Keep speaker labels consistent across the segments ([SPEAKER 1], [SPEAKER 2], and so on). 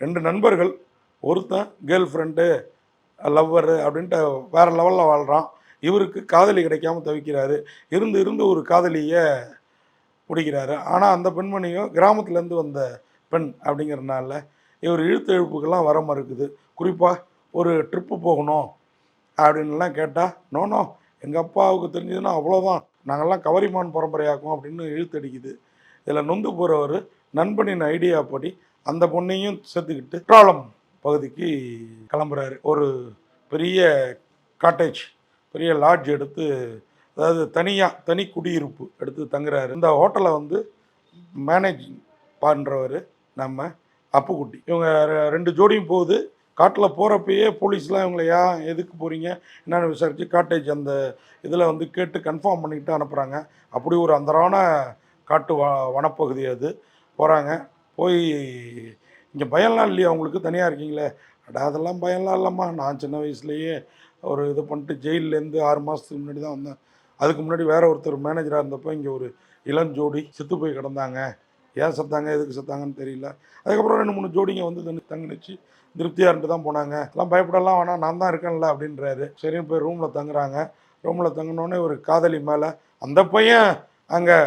[SPEAKER 1] ரெண்டு நண்பர்கள் ஒருத்தன் கேர்ள் ஃப்ரெண்டு லவ்வரு அப்படின்ட்டு வேறு லெவலில் வாழ்கிறான் இவருக்கு காதலி கிடைக்காம தவிக்கிறாரு. இருந்து இருந்து ஒரு காதலியை பிடிக்கிறாரு. ஆனால் அந்த பெண்மணியும் கிராமத்துலேருந்து வந்த பெண் அப்படிங்கிறனால இவர் இழுத்து எழுப்புக்கெல்லாம் வர மறுக்குது. குறிப்பாக ஒரு ட்ரிப்பு போகணும் அப்படின்லாம் கேட்டால் நோனோ எங்கள் அப்பாவுக்கு தெரிஞ்சதுன்னா அவ்வளோதான் நாங்கள்லாம் கவரிமான் பரம்பரையாக்கும் அப்படின்னு இழுத்தடிக்குது. இதில் நொந்து போகிறவர் நண்பனின் ஐடியா படி அந்த பொண்ணையும் சேர்த்துக்கிட்டு குற்றாலம் பகுதிக்கு கிளம்புறாரு. ஒரு பெரிய காட்டேஜ் பெரிய லாட்ஜ் எடுத்து அதாவது தனியாக தனி குடியிருப்பு எடுத்து தங்குறாரு. இந்த ஹோட்டலை வந்து மேனேஜ் பண்ணுறவர் நம்ம அப்புக்குட்டி. இவங்க ரெண்டு ஜோடியும் போகுது. காட்டில் போகிறப்பயே போலீஸ்லாம் இவங்களை ஏன் எதுக்கு போகிறீங்க என்னென்னு விசாரித்து காட்டேஜ் அந்த இதில் வந்து கேட்டு கன்ஃபார்ம் பண்ணிக்கிட்டு அனுப்புகிறாங்க அப்படி ஒரு அந்தரான காட்டு வ வனப்பகுதி அது. போகிறாங்க போய் இங்கே பயம்லாம் இல்லையா அவங்களுக்கு தனியாக இருக்கீங்களே? அடா அதெல்லாம் பயம்லாம் இல்லைம்மா. நான் சின்ன வயசுலேயே ஒரு இது பண்ணிட்டு ஜெயிலேருந்து ஆறு மாதத்துக்கு முன்னாடி தான் வந்தேன். அதுக்கு முன்னாடி வேற ஒருத்தர் மேனேஜராக இருந்தப்போ இங்கே ஒரு இளஞ்சோடி செத்து போய் கிடந்தாங்க. ஏன் செத்தாங்க? எதுக்கு செத்தாங்கன்னு தெரியல. அதுக்கப்புறம் ரெண்டு மூணு ஜோடிங்க வந்து தங்கினுச்சு. திருப்தியாக இருந்து தான் போனாங்க. எல்லாம் பயப்படலாம் வேணாம் நான் தான் இருக்கேன்ல அப்படின்றாரு. சரின்னு போய் ரூமில் தங்குறாங்க. ரூமில் தங்கினோடனே ஒரு காதலி மேலே அந்த பையன் அங்கே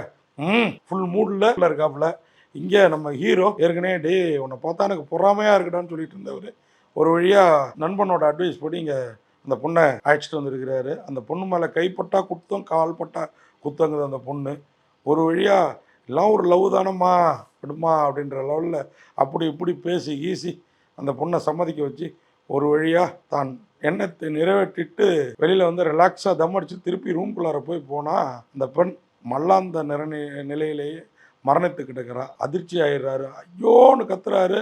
[SPEAKER 1] ம் ஃபுல் மூடில் இருக்காப்புல. இங்கே நம்ம ஹீரோ ஏற்கனவே டே உன்னை பார்த்தா எனக்கு பொறாமையாக இருக்கடான்னு சொல்லிட்டு இருந்தவர். ஒரு வழியாக நண்பனோட அட்வைஸ் படி இங்கே அந்த பொண்ணை அழைச்சிட்டு வந்திருக்கிறாரு. அந்த பொண்ணு மேலே கைப்பட்டா குத்தம் கால் பட்டா குத்தங்குது அந்த பொண்ணு. ஒரு வழியாக எல்லாம் ஒரு லவ் தானம்மா விடுமா? அப்படின்ற லெவலில் அப்படி இப்படி பேசி ஈசி அந்த பொண்ணை சம்மதிக்க வச்சு ஒரு வழியாக தான் எண்ணத்தை நிறைவேற்றிட்டு வெளியில் வந்து ரிலாக்ஸாக தம் அடிச்சு திருப்பி ரூம்குள்ளார போய் போனால் அந்த பெண் மல்லாந்த நிற நிலையிலேயே மரணத்து கிடக்கிறா அதிர்ச்சி ஆயிடுறாரு. ஐயோன்னு கத்துறாரு.